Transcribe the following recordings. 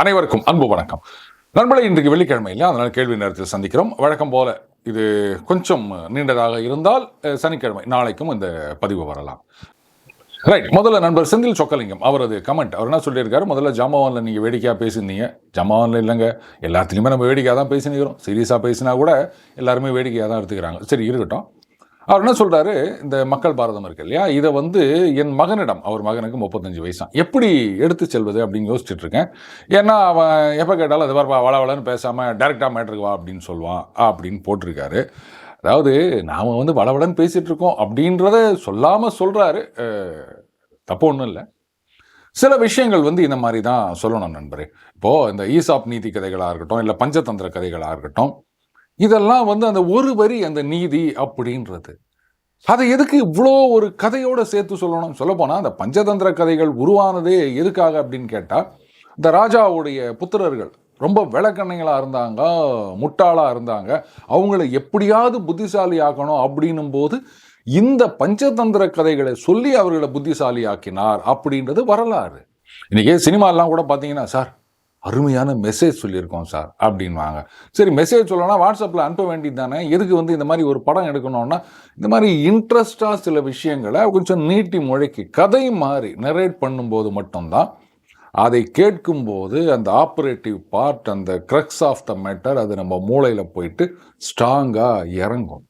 அனைவருக்கும் அன்பு வணக்கம். நண்பர்களே இன்றைக்கு வெள்ளிக்கிழமை இல்லையா அதனால் கேள்வி நேரத்தில் சந்திக்கிறோம். வழக்கம் போல இது கொஞ்சம் நீண்டதாக இருந்தால் சனிக்கிழமை நாளைக்கும் இந்த பதிவு வரலாம். ரைட் முதல்ல நண்பர் செந்தில் சொக்கலிங்கம் அவரது கமெண்ட் அவர் என்ன சொல்லியிருக்காரு? முதல்ல ஜாமாவானில் நீங்கள் வேடிக்கையாக பேசியிருந்தீங்க. ஜாமாவானில் இல்லைங்க. எல்லாத்துலேயுமே நம்ம வேடிக்கையாக தான் பேசினுக்கிறோம் சீரியஸாக பேசினா கூட எல்லாருமே வேடிக்கையாக தான் எடுத்துக்கிறாங்க. சரி இருக்கட்டும். அவர் என்ன சொல்கிறாரு இந்த மக்கள் பாரதம் இருக்கு இல்லையா? இதை வந்து என் மகனிடம் அவர் மகனுக்கு முப்பத்தஞ்சு வயசான் எப்படி எடுத்து செல்வது அப்படின்னு யோசிச்சுட்டு இருக்கேன். ஏன்னா அவன் எப்போ கேட்டாலும் அது வரப்பா வள வளன்னு பேசாமல் டேரெக்டாக மேட்ருக்கு வா அப்படின்னு சொல்லுவான் அப்படின்னு போட்டிருக்காரு. அதாவது நாம் வந்து வளவளன்னு பேசிகிட்டு இருக்கோம் அப்படின்றத சொல்லாமல் சொல்கிறாரு தப்பு ஒன்றும் இல்லை. சில விஷயங்கள் வந்து இந்த மாதிரி தான் சொல்லணும் நண்பரே. இப்போது இந்த ஈசாப் நீதி கதைகளாக இருக்கட்டும் இல்லை பஞ்சதந்திர கதைகளாக இருக்கட்டும் இதெல்லாம் வந்து அந்த ஒரு வரி அந்த நீதி அப்படின்றது. அதை எதுக்கு இவ்வளோ ஒரு கதையோட சேர்த்து சொல்லணும்? சொல்லப்போனால் அந்த பஞ்சதந்திர கதைகள் உருவானதே எதுக்காக அப்படின்னு கேட்டால் இந்த ராஜாவுடைய புத்திரர்கள் ரொம்ப விளக்கண்ணைகளாக இருந்தாங்க முட்டாளாக இருந்தாங்க. அவங்கள எப்படியாவது புத்திசாலி ஆக்கணும் அப்படின்னும் போது இந்த பஞ்சதந்திர கதைகளை சொல்லி அவர்களை புத்திசாலி ஆக்கினார் அப்படின்றது வரலாறு. இன்றைக்கே சினிமாலாம் கூட பார்த்தீங்கன்னா சார் அருமையான மெசேஜ் சொல்லியிருக்கோம் சார் அப்படின்வாங்க சரி மெசேஜ் சொல்லணும்னா வாட்ஸ்அப்பில் அனுப்ப வேண்டியது தானே எதுக்கு வந்து இந்த மாதிரி ஒரு படம் எடுக்கணும்னா இந்த மாதிரி இன்ட்ரெஸ்டாக சில விஷயங்களை கொஞ்சம் நீட்டி முழக்கி கதை மாதிரி நரேட் பண்ணும்போது மட்டும்தான் அதை கேட்கும்போது அந்த ஆப்ரேட்டிவ் பார்ட் அந்த க்ரக்ஸ் ஆஃப் த மேட்டர் அது நம்ம மூளையில் போயிட்டு ஸ்ட்ராங்காக இறங்கும்.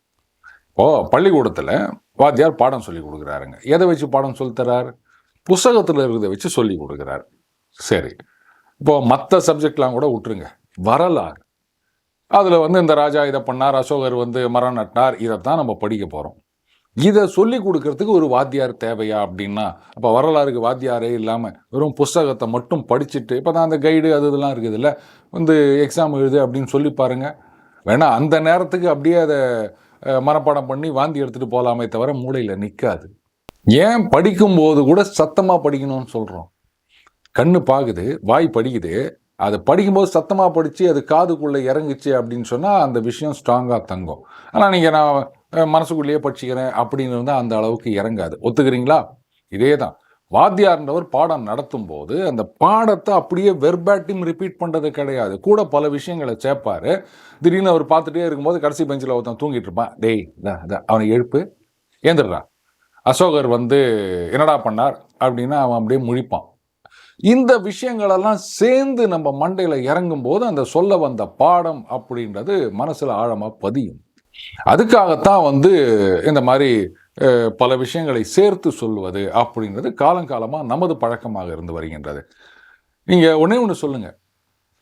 ஓ பள்ளிக்கூடத்தில் வாத்தியார் பாடம் சொல்லி கொடுக்குறாருங்க. எதை வச்சு பாடம் சொல்லித்தரார் புஸ்தகத்தில் இருக்கிறத வச்சு சொல்லி கொடுக்குறாரு. சரி. இப்போ மற்ற சப்ஜெக்ட்லாம் கூட விட்டுருங்க. வரலாறு. அதில் வந்து இந்த ராஜா இதை பண்ணார் அசோகர் வந்து மரம் நட்டார் இதைத்தான் நம்ம படிக்க போகிறோம் இதை சொல்லி கொடுக்கறதுக்கு ஒரு வாத்தியார் தேவையா அப்படின்னா அப்போ வரலாறுக்கு வாத்தியாரே இல்லாமல் வெறும் புஸ்தகத்தை மட்டும் படிச்சுட்டு இப்போ தான் அந்த கைடு அது இதெல்லாம் இருக்குதுல்ல வந்து எக்ஸாம் எழுது அப்படின்னு சொல்லி பாருங்கள் வேணா அந்த நேரத்துக்கு அப்படியே அதை மரப்பாடம் மனப்பாடம் பண்ணி வாந்தி எடுத்துகிட்டு போகலாமே தவிர மூளையில் நிற்காது ஏன் படிக்கும்போது கூட சத்தமாக படிக்கணும்னு சொல்கிறோம் கண்ணு பார்க்குது வாய் படிக்குது. அதை படிக்கும்போது சத்தமாக படித்து அது காதுக்குள்ளே இறங்குச்சு அப்படின்னு சொன்னால் அந்த விஷயம் ஸ்ட்ராங்காக தங்கும். ஆனால் நீங்கள் நான் மனசுக்குள்ளேயே படிச்சுக்கிறேன் அப்படின்னு இருந்தால் அந்த அளவுக்கு இறங்காது. ஒத்துக்கிறீங்களா? இதே தான் வாத்தியார்ன்றவர் பாடம் நடத்தும் போது அந்த பாடத்தை அப்படியே வெர்பாட்டிம் ரிப்பீட் பண்ணுறது கிடையாது. கூட பல விஷயங்களை சேர்ப்பார். திடீர்னு அவர் பார்த்துட்டே இருக்கும்போது கடைசி பெஞ்சில் ஒருத்தன் தூங்கிட்டு இருப்பான். டேய் அவனை எழுப்பு. ஏந்துடுறான் அசோகர் வந்து என்னடா பண்ணார்? அப்படின்னா அவன் அப்படியே முழிப்பான். இந்த விஷயங்களெல்லாம் சேர்ந்து நம்ம மண்டையில் இறங்கும் போது அந்த சொல்ல வந்த பாடம் அப்படின்றது மனசில் ஆழமாக பதியும். அதுக்காகத்தான் வந்து இந்த மாதிரி பல விஷயங்களை சேர்த்து சொல்லுவது அப்படின்றது காலங்காலமாக நமது பழக்கமாக இருந்து வருகின்றது. நீங்கள் ஒன்றே ஒன்று சொல்லுங்கள்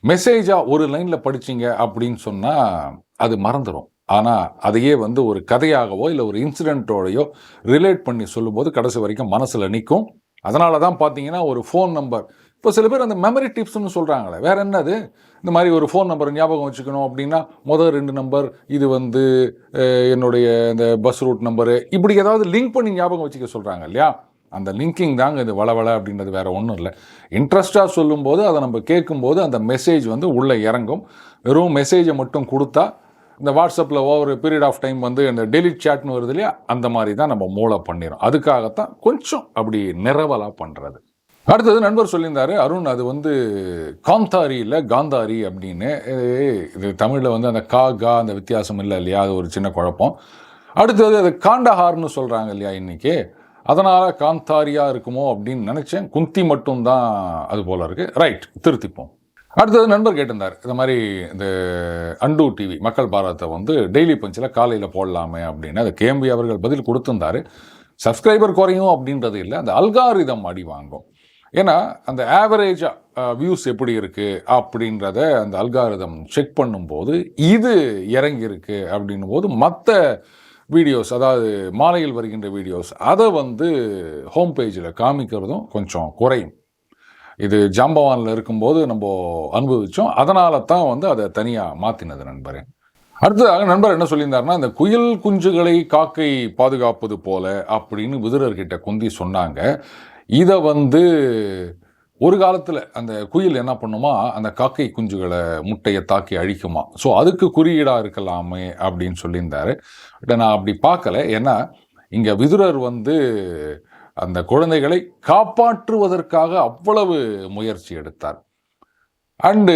மெசேஜாக ஒரு லைனில் படிச்சீங்க அப்படின்னு சொன்னால் அது மறந்துடும் ஆனால் அதையே வந்து ஒரு கதையாகவோ இல்லை ஒரு இன்சிடெண்ட்டோடையோ ரிலேட் பண்ணி சொல்லும்போது கடைசி வரைக்கும் மனசில் நிற்கும் அதனால தான் பார்த்தீங்கன்னா ஒரு ஃபோன் நம்பர் இப்போ சில பேர் அந்த மெமரி டிப்ஸ்னு சொல்கிறாங்களே வேறு என்னது? இந்த மாதிரி ஒரு ஃபோன் நம்பர் ஞாபகம் வச்சுக்கணும் அப்படின்னா முதல் ரெண்டு நம்பர் இது வந்து என்னுடைய இந்த பஸ் ரூட் நம்பரு இப்படி ஏதாவது லிங்க் பண்ணி ஞாபகம் வச்சுக்க சொல்கிறாங்க இல்லையா? அந்த லிங்கிங் தாங்க இது வளவள அப்படின்றது வேறு ஒன்றும் இல்லை. இன்ட்ரெஸ்ட்டாக சொல்லும்போது அதை நம்ம கேட்கும்போது அந்த மெசேஜ் வந்து உள்ளே இறங்கும். வெறும் மெசேஜை மட்டும் கொடுத்தா இந்த வாட்ஸ்அப்பில் ஓவர் பீரியட் ஆஃப் டைம் வந்து இந்த டெலிட் சாட்னு வருது இல்லையா? அந்த மாதிரி தான் நம்ம மூளை பண்ணிடும் அதுக்காகத்தான் கொஞ்சம் அப்படி நிறவலாக பண்ணுறது அடுத்தது நண்பர் சொல்லியிருந்தாரு அருண் அது வந்து காந்தாரி இல்லை காந்தாரி அப்படின்னு. இது- தமிழில் வந்து அந்த கா கா அந்த வித்தியாசம் இல்லை இல்லையா? அது ஒரு சின்ன குழப்பம். அடுத்தது அது காண்டஹார்னு சொல்கிறாங்க இல்லையா இன்னைக்கு? அதனால் காந்தாரியாக இருக்குமோ அப்படின்னு நினச்சேன். குந்தி மட்டும்தான் அது போல் இருக்குது ரைட் திருத்திப்போம். அடுத்தது நண்பர் கேட்டிருந்தார். இந்த மாதிரி இந்த அண்டு டிவி மக்கள் பாரத்தை வந்து டெய்லி பஞ்சில் காலையில் போடலாமே அப்படின்னு. அதை கேம்பி அவர்கள் பதில் கொடுத்துருந்தார். சப்ஸ்கிரைபர் குறையும் அப்படின்றது இல்லை. அந்த அல்காரிதம் அடி வாங்கும். ஏன்னா அந்த ஆவரேஜாக வியூஸ் எப்படி இருக்குது அப்படின்றத அந்த அல்காரிதம் செக் பண்ணும்போது இது இறங்கியிருக்கு அப்படின்னும் போது மற்ற வீடியோஸ் அதாவது மாலையில் வருகின்ற வீடியோஸ் அதை வந்து ஹோம் பேஜில் காமிக்கிறதும் கொஞ்சம் குறையும். இது ஜாம்பவானில் இருக்கும்போது நம்ம அனுபவித்தோம் அதனால தான் வந்து அதை தனியாக மாற்றினது நண்பரே. அடுத்ததாக நண்பர் என்ன சொல்லியிருந்தாருன்னா இந்த குயில் குஞ்சுகளை காக்கை பாதுகாப்பது போல அப்படின்னு விதுரர்கிட்ட குந்தி சொன்னாங்க. இதை வந்து ஒரு காலத்தில் அந்த குயில் என்ன பண்ணுமா அந்த காக்கை குஞ்சுகளை முட்டையை தாக்கி அழிக்குமா. ஸோ அதுக்கு குறியீடாக இருக்கலாமே அப்படின்னு சொல்லியிருந்தாரு. பட் நான் அப்படி பார்க்கல. ஏன்னா இங்கே விதுரர் வந்து அந்த குழந்தைகளை காப்பாற்றுவதற்காக அவ்வளவு முயற்சி எடுத்தார். அண்டு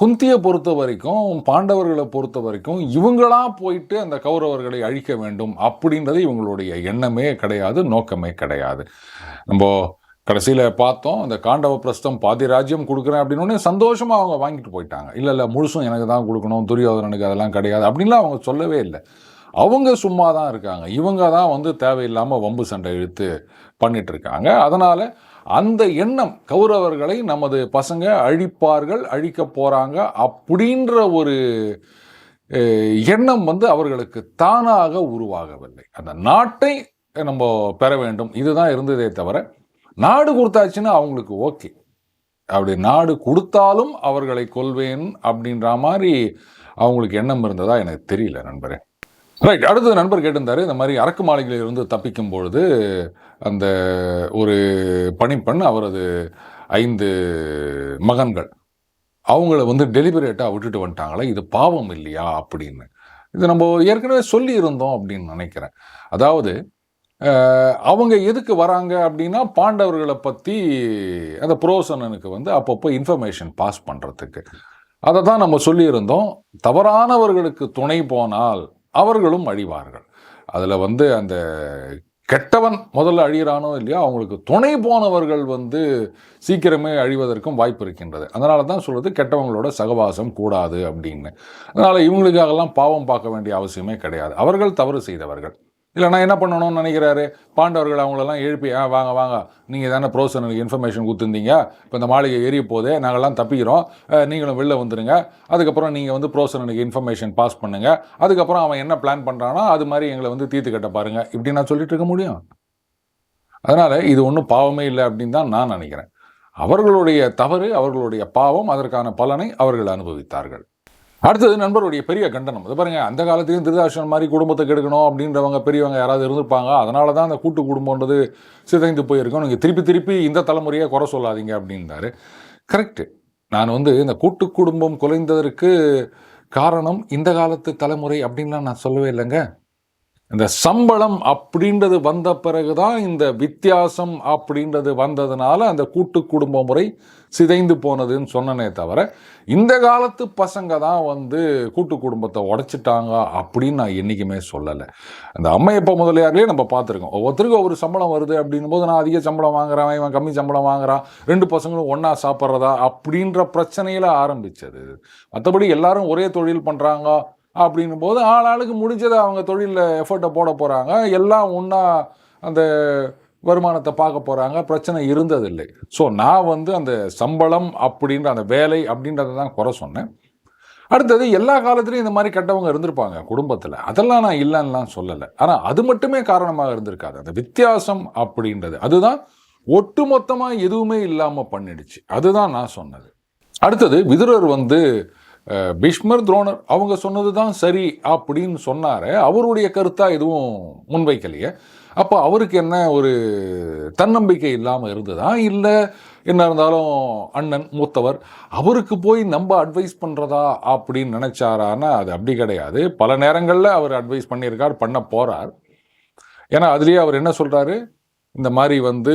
குந்தியை பொறுத்த வரைக்கும் பாண்டவர்களை பொறுத்த வரைக்கும் இவங்களா போயிட்டு அந்த கௌரவர்களை அழிக்க வேண்டும் அப்படின்றது இவங்களுடைய எண்ணமே கிடையாது நோக்கமே கிடையாது. நம்ம கடைசியில் பார்த்தோம் அந்த காண்டவ பிரஸ்தம் பாதி ராஜ்யம் கொடுக்குறேன் அப்படின்னு சந்தோஷமாக அவங்க வாங்கிட்டு போயிட்டாங்க. இல்லை இல்லை முழுசும் எனக்கு தான் கொடுக்கணும் துரியோதனனுக்கு அதெல்லாம் கிடையாது அப்படின்லாம் அவங்க சொல்லவே இல்லை. அவங்க சும்மா தான் இருக்காங்க. இவங்க தான் வந்து தேவையில்லாமல் வம்பு சண்டை இழுத்து பண்ணிட்டு இருக்காங்க அதனால் அந்த எண்ணம் கௌரவர்களை நமது பசங்க அழிப்பார்கள் அழிக்க போகிறாங்க அப்படின்ற ஒரு எண்ணம் வந்து அவர்களுக்கு தானாக உருவாகவில்லை. அந்த நாட்டை நம்ம பெற வேண்டும். இதுதான் இருந்ததே தவிர நாடு கொடுத்தாச்சுன்னா அவங்களுக்கு ஓகே. அப்படி நாடு கொடுத்தாலும் அவர்களை கொள்வேன் அப்படின்ற மாதிரி அவங்களுக்கு எண்ணம் இருந்ததா எனக்கு தெரியல நண்பரே. ரைட் அடுத்தது நண்பர் கேட்டிருந்தாரு இந்த மாதிரி அரக்கு மாளிகையிலிருந்து தப்பிக்கும் பொழுது அந்த ஒரு பணிப்பெண் அவரது ஐந்து மகன்கள் அவங்கள வந்து டெலிபரேட்டாக விட்டுட்டு வந்துட்டாங்களே இது பாவம் இல்லையா அப்படின்னு. இது நம்ம ஏற்கனவே சொல்லியிருந்தோம் அப்படின்னு நினைக்கிறேன். அதாவது அவங்க எதுக்கு வராங்க அப்படின்னா பாண்டவர்களை பற்றி அந்த புரோசனனுக்கு வந்து அப்பப்போ இன்ஃபர்மேஷன் பாஸ் பண்ணுறதுக்கு அதை தான் நம்ம சொல்லியிருந்தோம். தவறானவர்களுக்கு துணை போனால் அவர்களும் அழிவார்கள். அதில் வந்து அந்த கெட்டவன் முதல்ல அழியிறானோ இல்லையோ அவங்களுக்கு துணை போனவர்கள் வந்து சீக்கிரமே அழிவதற்கும் வாய்ப்பு இருக்கின்றது. அதனால தான் சொல்கிறது கெட்டவங்களோட சகவாசம் கூடாது அப்படின்னு. அதனால் இவங்களுக்காகலாம் பாவம் பார்க்க வேண்டிய அவசியமே கிடையாது. அவர்கள் தவறு செய்தவர்கள். இல்லைனா என்ன பண்ணணும்னு நினைக்கிறாரு? பாண்டவர்கள் அவங்களெல்லாம் எழுப்பி ஆ வாங்க வாங்க. நீங்கள் தானே ப்ரோசனுக்கு இன்ஃபர்மேஷன் கொடுத்துருந்தீங்க. இப்போ இந்த மாளிகை எரிய போதே நாங்கள்லாம் தப்பிக்கிறோம். நீங்களும் வெளில வந்துடுங்க அதுக்கப்புறம் நீங்கள் வந்து ப்ரோசனுக்கு இன்ஃபர்மேஷன் பாஸ் பண்ணுங்கள் அதுக்கப்புறம் அவன் என்ன பிளான் பண்ணுறானோ அது மாதிரி எங்களை வந்து தீர்த்து கட்ட பாருங்க. இப்படி நான் சொல்லிட்டு இருக்க முடியும்? அதனால் இது ஒன்றும் பாவமே இல்லை அப்படின்னு தான் நான் நினைக்கிறேன். அவர்களுடைய தவறு அவர்களுடைய பாவம் அதற்கான பலனை அவர்கள் அனுபவித்தார்கள். அடுத்தது நண்பருடைய பெரிய கண்டனம். இது பாருங்கள் அந்த காலத்திலையும் திருதாசனம் மாதிரி குடும்பத்தை கெடுக்கணும் அப்படின்றவங்க பெரியவங்க யாராவது இருந்திருப்பாங்க. அதனால தான் அந்த கூட்டு குடும்பம்ன்றது சிதைந்து போயிருக்கோம். நீங்கள் திருப்பி திருப்பி இந்த தலைமுறையை குறை சொல்லாதீங்க அப்படின்றாரு. கரெக்டு நான் வந்து இந்த கூட்டு குடும்பம் குலைந்ததற்கு காரணம் இந்த காலத்து தலைமுறை அப்படின்லாம் நான் சொல்லவே இல்லைங்க. இந்த சம்பளம் அப்படின்றது வந்த பிறகு தான் இந்த வித்தியாசம் அப்படின்றது வந்ததுனால அந்த கூட்டு குடும்ப முறை சிதைந்து போனதுன்னு சொன்னனே தவிர இந்த காலத்து பசங்க தான் வந்து கூட்டு குடும்பத்தை உடைச்சிட்டாங்க அப்படின்னு நான் என்றைக்குமே சொல்லலை. அந்த அம்மையப்ப முதலியார்லேயே நம்ம பார்த்துருக்கோம். ஒவ்வொருத்தருக்கும் ஒரு சம்பளம் வருது அப்படின்னும் போது நான் அதிக சம்பளம் வாங்குறேன் இவன் கம்மி சம்பளம் வாங்குறான் ரெண்டு பசங்களும் ஒன்றா சாப்பிட்றதா அப்படின்ற பிரச்சனையில் ஆரம்பித்தது மற்றபடி எல்லாரும் ஒரே தொழில் பண்ணுறாங்க அப்படின்னும் போது ஆளாளுக்கு முடிஞ்சதை அவங்க தொழிலில் எஃபர்ட்டை போட போகிறாங்க எல்லாம் ஒன்றா அந்த வருமானத்தை பார்க்க போகிறாங்க பிரச்சனை இருந்ததில்லை. ஸோ நான் வந்து அந்த சம்பளம் அப்படின்ற அந்த வேலை அப்படின்றத தான் குறை சொன்னேன். அடுத்தது எல்லா காலத்துலையும் இந்த மாதிரி கெட்டவங்க இருந்திருப்பாங்க குடும்பத்தில். அதெல்லாம் நான் இல்லைன்னுலாம் சொல்லலை. ஆனால் அது மட்டுமே காரணமாக இருந்திருக்காது. அந்த வித்தியாசம் அப்படின்றது. அதுதான் ஒட்டுமொத்தமாக எதுவுமே இல்லாமல் பண்ணிடுச்சு. அதுதான் நான் சொன்னது. அடுத்தது விதுரர் வந்து பீஷ்மர் துரோணர் அவங்க சொன்னது தான் சரி அப்படின்னு சொன்னார் அவருடைய கருத்தாக எதுவும் முன்வைக்கலையே. அப்போ அவருக்கு என்ன ஒரு தன்னம்பிக்கை இல்லாமல் இருந்ததா? இல்லை என்ன இருந்தாலும் அண்ணன் மூத்தவர் அவருக்கு போய் நம்ம அட்வைஸ் பண்ணுறதா அப்படின்னு நினச்சாரான்னா அது அப்படி கிடையாது. பல நேரங்களில் அவர் அட்வைஸ் பண்ணியிருக்கார் பண்ண போகிறார் ஏன்னா அதுலேயே அவர் என்ன சொல்கிறாரு இந்த மாதிரி வந்து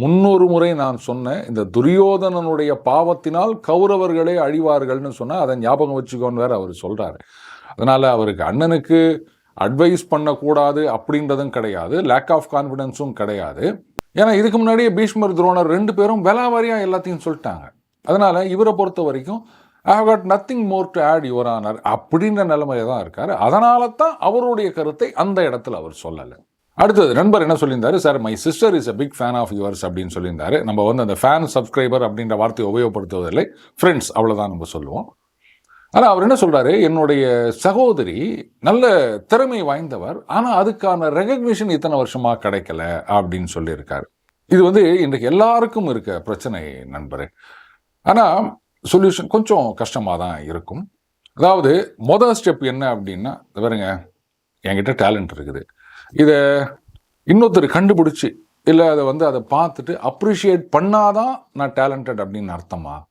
முன்னொரு முறை நான் சொன்னேன் இந்த துரியோதனனுடைய பாவத்தினால் கௌரவர்களே அழிவார்கள்னு சொன்னால் அதை ஞாபகம் வச்சுக்கோன்னு வேற அவர் சொல்கிறாரு அதனால் அவருக்கு அண்ணனுக்கு அட்வைஸ் பண்ணக்கூடாது அப்படின்றதும் கிடையாது லேக் ஆஃப் கான்ஃபிடென்ஸும் கிடையாது. ஏன்னா இதுக்கு முன்னாடியே பீஷ்மர் துரோணர் ரெண்டு பேரும் விலாவாரியாக எல்லாத்தையும் சொல்லிட்டாங்க. அதனால் இவரை பொறுத்த வரைக்கும் I have got nothing more to add your honour அப்படின்ற நிலைமையில தான் இருக்கார். அதனால தான் அவருடைய கருத்தை அந்த இடத்துல அவர் சொல்லலை. அடுத்தது நண்பர் என்ன சொல்லியிருந்தாரு? Sir my sister is a big fan of yours அப்படின்னு சொல்லியிருந்தாரு. நம்ம வந்து அந்த ஃபேன் சப்ஸ்கிரைபர் அப்படின்ற வார்த்தையை உபயோகப்படுத்துவதில்லை. ஃப்ரெண்ட்ஸ் அவ்வளோதான் நம்ம சொல்லுவோம். ஆனால் அவர் என்ன சொல்கிறாரு என்னுடைய சகோதரி நல்ல திறமை வாய்ந்தவர் ஆனால் அதுக்கான ரெகக்னிஷன் இத்தனை வருஷமாக கிடைக்கல அப்படின்னு சொல்லியிருக்காரு. இது வந்து இன்றைக்கு எல்லாருக்கும் இருக்க பிரச்சனை நண்பரே. ஆனால் சொல்யூஷன் கொஞ்சம் கஷ்டமாக தான் இருக்கும். அதாவது மொதல் ஸ்டெப் என்ன அப்படின்னா பாருங்க என்கிட்ட டேலண்ட் இருக்குது. இதை இன்னொருத்தர் கண்டுபிடிச்சி இல்லை அதை வந்து அதை பார்த்துட்டு அப்ரிஷியேட் பண்ணாதான் நான் டேலண்டட் அப்படின்னு அர்த்தமா?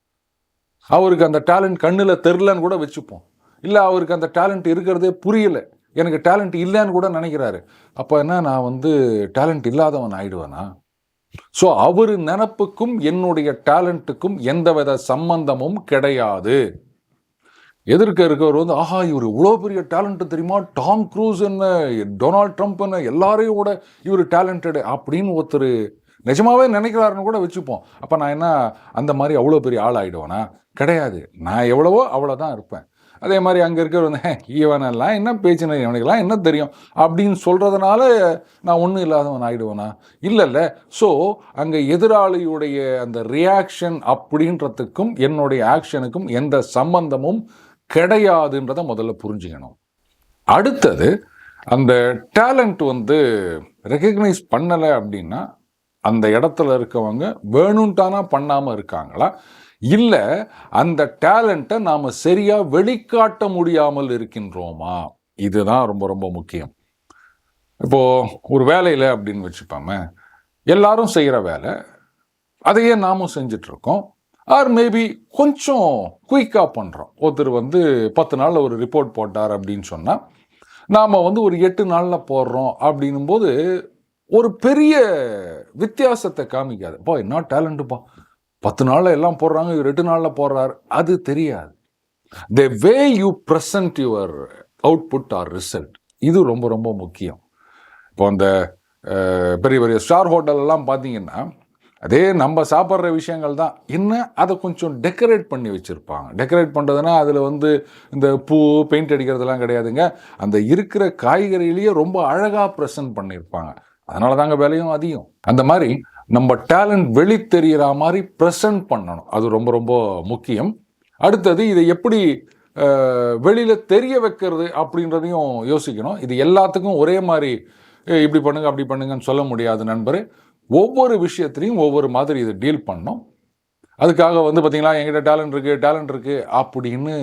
அவருக்கு அந்த டேலண்ட் கண்ணில் தெரிலன்னு கூட வச்சுப்போம். இல்லை அவருக்கு அந்த டேலண்ட் இருக்கிறதே புரியல. எனக்கு டேலண்ட் இல்லைன்னு கூட நினைக்கிறாரு. அப்போ என்ன நான் வந்து டேலண்ட் இல்லாதவன் ஆயிடுவேனா? ஸோ அவர் நினப்புக்கும் என்னுடைய டேலண்ட்டுக்கும் எந்தவித சம்பந்தமும் கிடையாது. எதிர்க்க இருக்கவர் வந்து ஆஹா இவர் இவ்வளோ பெரிய டேலண்ட்டு தெரியுமா? டாம் க்ரூஸ் என்ன? டொனால்ட் ட்ரம்ப் என்ன? எல்லாரையும் கூட இவர் டேலண்டடு அப்படின்னு ஒருத்தர் நிஜமாகவே நினைக்கிறாருன்னு கூட வச்சுப்போம். அப்போ நான் என்ன அந்த மாதிரி அவ்வளோ பெரிய ஆள் ஆகிடுவேனா கிடையாது. நான் எவ்வளவோ அவ்வளோதான் இருப்பேன். அதே மாதிரி அங்கே இருக்கிற வந்து இவனெல்லாம் என்ன பேச்சுன்னு இவனுக்கெல்லாம் என்ன தெரியும்? அப்படின்னு சொல்கிறதுனால நான் ஒன்றும் இல்லாதவன் ஆகிடுவேனா இல்லைல்ல. ஸோ அங்கே எதிராளியுடைய அந்த ரியாக்ஷன் அப்படின்றதுக்கும் என்னுடைய ஆக்ஷனுக்கும் எந்த சம்பந்தமும் கிடையாதுன்றதை முதல்ல புரிஞ்சுக்கணும். அடுத்தது அந்த டேலண்ட் வந்து ரெக்கக்னைஸ் பண்ணலை அப்படின்னா அந்த இடத்துல இருக்கவங்க வேணும்ட்டானா பண்ணாமல் இருக்காங்களா? இல்லை அந்த டேலண்ட்டை நாம் சரியாக வெளிக்காட்ட முடியாமல் இருக்கின்றோமா? இதுதான் ரொம்ப ரொம்ப முக்கியம். இப்போது ஒரு வேலையில் அப்படின்னு வச்சுப்போமே எல்லாரும் செய்கிற வேலை அதையே நாமும் செஞ்சிட்ருக்கோம் ஆர் மேபி கொஞ்சம் குயிக்காக பண்ணுறோம் ஒருத்தர் வந்து பத்து நாளில் ஒரு ரிப்போர்ட் போட்டார் அப்படின்னு சொன்னால் நாம் வந்து ஒரு எட்டு நாளில் போடுறோம் அப்படின்னும் போது ஒரு பெரிய வித்தியாசத்தை காமிக்காது. பா என்ன டேலண்ட்டுப்பா பத்து நாளில் எல்லாம் போடுறாங்க இவர் எட்டு நாளில் போடுறாரு. அது தெரியாது. The way you present your output or result இது ரொம்ப ரொம்ப முக்கியம். இப்போ அந்த பெரிய பெரிய ஸ்டார் ஹோட்டல்லாம் பார்த்தீங்கன்னா அதே நம்ம சாப்பிட்ற விஷயங்கள் தான். இன்னும் அதை கொஞ்சம் டெக்கரேட் பண்ணி வச்சுருப்பாங்க. டெக்கரேட் பண்ணுறதுனா அதில் வந்து இந்த பூ பெயிண்ட் அடிக்கிறதெல்லாம் கிடையாதுங்க. அந்த இருக்கிற காய்கறியிலேயே ரொம்ப அழகாக ப்ரெசன்ட் பண்ணியிருப்பாங்க. அதனால தாங்க விலையும் அதிகம். அந்த மாதிரி நம்ம டேலண்ட் வெளி தெரிகிற மாதிரி ப்ரெசன்ட் பண்ணணும். அது ரொம்ப ரொம்ப முக்கியம். அடுத்தது இதை எப்படி வெளியில் தெரிய வைக்கிறது அப்படின்றதையும் யோசிக்கணும். இது எல்லாத்துக்கும் ஒரே மாதிரி இப்படி பண்ணுங்க அப்படி பண்ணுங்கன்னு சொல்ல முடியாது நண்பர். ஒவ்வொரு விஷயத்துலையும் ஒவ்வொரு மாதிரி இதை டீல் பண்ணோம். அதுக்காக வந்து பார்த்திங்களா எங்கிட்ட டேலண்ட் இருக்குது டேலண்ட் இருக்குது அப்படின்னு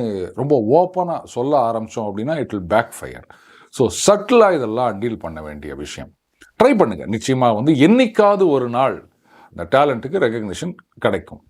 ரொம்ப ஓப்பனாக சொல்ல ஆரம்பித்தோம் அப்படின்னா it will backfire so சட்டிலாக இதெல்லாம் டீல் பண்ண வேண்டிய விஷயம். ட்ரை பண்ணுங்கள் நிச்சயமாக வந்து என்னைக்காவது ஒரு நாள் இந்த டேலண்ட்டுக்கு ரெக்கக்னிஷன் கிடைக்கும்.